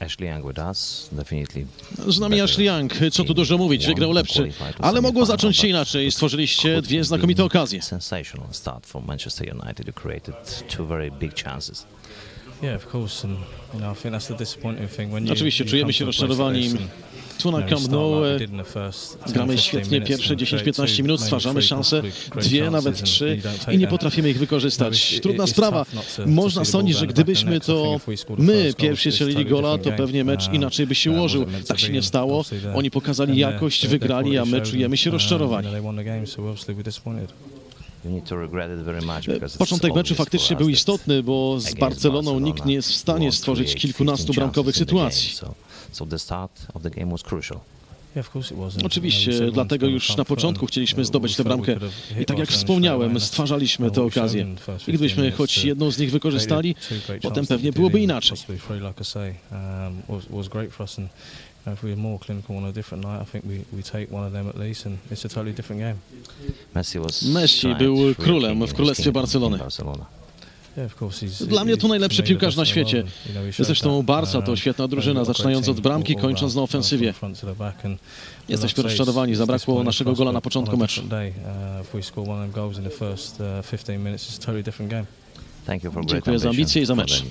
Ashley Young with us, definitely. Z nami Ashley Young, co tu dużo mówić, wygrał lepszy, ale mogło zacząć się inaczej. Stworzyliście dwie znakomite okazje. Sensational start for Manchester United. You created two very big chances. Yeah, of course, and you know, I think that's the disappointing thing when you, Oczywiście you czujemy się rozczarowani. Tu na know, Camp Nou e, did in the first 10, gramy 15 świetnie pierwsze and create 10-15 two, minut, stwarzamy szanse, dwie, nawet trzy i nie potrafimy ich wykorzystać. No, Trudna sprawa. Można sądzić, że gdybyśmy to my pierwsi strzelili gola, to pewnie mecz inaczej by się uh, ułożył. Tak się nie stało. Oni pokazali their- jakość, wygrali, a my czujemy się um, rozczarowani. Początek meczu faktycznie był istotny, bo z Barceloną nikt nie jest w stanie stworzyć kilkunastu 15 bramkowych sytuacji. Oczywiście, dlatego już na początku chcieliśmy zdobyć tę bramkę. I tak jak wspomniałem, stwarzaliśmy te okazje. the first I gdybyśmy 15 choć jedną z nich wykorzystali, potem pewnie byłoby inaczej. If we were more clinical on a different night, I think we, we take one of them at least, and it's a totally different game. Messi was Messi był królem w królestwie Barcelony. in Barcelona. Yeah, of course, he's, Dla mnie to najlepszy to me the piłkarz na świecie. Zresztą Barca to um, świetna drużyna, zaczynając od bramki, kończąc na from ofensywie. Jesteśmy rozczarowani, zabrakło naszego gola na początku meczu. uh, if we score one of them goals in the first uh, 15 minutes, it's a totally different game. Thank you for great Dziękuję za ambicje i za mecz.